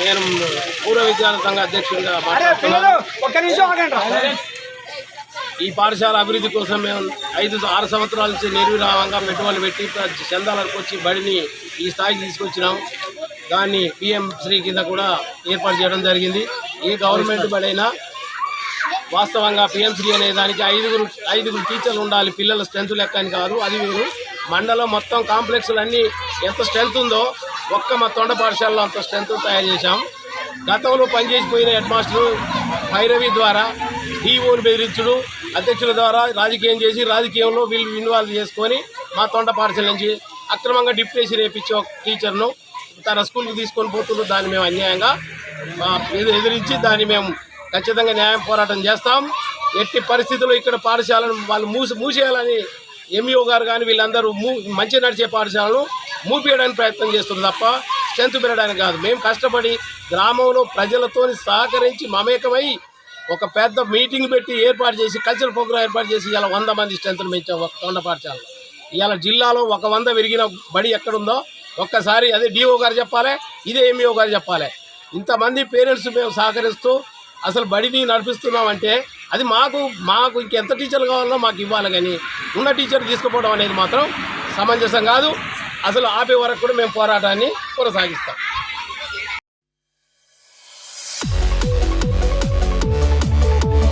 నేను పూర్వ విద్యార్థి సంఘ అధ్యక్షుడిగా మాట్లాడుతున్నాను. ఈ పాఠశాల అభివృద్ధి కోసం మేము ఐదు ఆరు సంవత్సరాల నుంచి నిర్విరామంగా పెట్టుబడులు పెట్టి చందాలకు వచ్చి బడిని ఈ స్థాయికి తీసుకొచ్చినాం. దాన్ని పిఎం శ్రీ కింద కూడా ఏర్పాటు చేయడం జరిగింది. ఏ గవర్నమెంట్ బడి అయినా వాస్తవంగా పిఎంశ్రీ అనే దానికి ఐదుగురు ఐదుగురు టీచర్లు ఉండాలి. పిల్లల స్ట్రెంత్ లెక్క అని కాదు అది వేరు. మండలం మొత్తం కాంప్లెక్స్లు అన్నీ ఎంత స్ట్రెంత్ ఉందో ఒక్క మా తొండ పాఠశాలలో అంత స్ట్రెంత్ తయారు చేశాం. గతంలో పనిచేసిపోయిన హెడ్ మాస్టరు భైరవి ద్వారా డిఓని బెదిరించుడు. అధ్యక్షుల ద్వారా రాజకీయం చేసి రాజకీయంలో వీళ్ళు ఇన్వాల్వ్ చేసుకొని మా తొండ పాఠశాల నుంచి అక్రమంగా డిప్యూటేషన్ రేపించే ఒక టీచర్ను తన స్కూల్కి తీసుకొని పోతున్న దాన్ని మేము అన్యాయంగా ఎదిరించి దాన్ని మేము ఖచ్చితంగా న్యాయం పోరాటం చేస్తాం. ఎట్టి పరిస్థితుల్లో ఇక్కడ పాఠశాలను వాళ్ళు మూసి మూసేయాలని ఎంఈఓ గారు కానీ వీళ్ళందరూ మూ మంచి నడిచే పాఠశాలను మూపియడానికి ప్రయత్నం చేస్తుంది తప్ప స్ట్రెంత్ పెరగడానికి కాదు. మేము కష్టపడి గ్రామంలో ప్రజలతో సహకరించి మమేకమై ఒక పెద్ద మీటింగ్ పెట్టి ఏర్పాటు చేసి కల్చరల్ ప్రోగ్రామ్ ఏర్పాటు చేసి ఇలా వంద మంది స్ట్రెంత్ను పెంచాం ఒక తొండ పాఠశాలలో. ఇవాళ జిల్లాలో ఒక వంద విరిగిన బడి ఎక్కడుందో ఒక్కసారి అదే డిఓ గారు చెప్పాలి ఇదే ఎంఈఓ గారు చెప్పాలి. ఇంతమంది పేరెంట్స్ మేము సహకరిస్తూ అసలు బడిని నడిపిస్తున్నామంటే అది మాకు మాకు ఇంకెంత టీచర్లు కావాలన్నా మాకు ఇవ్వాలి కానీ ఉన్న టీచర్ తీసుకుపోవడం అనేది మాత్రం సమంజసం కాదు. అసలు ఆపే వరకు కూడా మేము పోరాటాన్ని కొనసాగిస్తాం.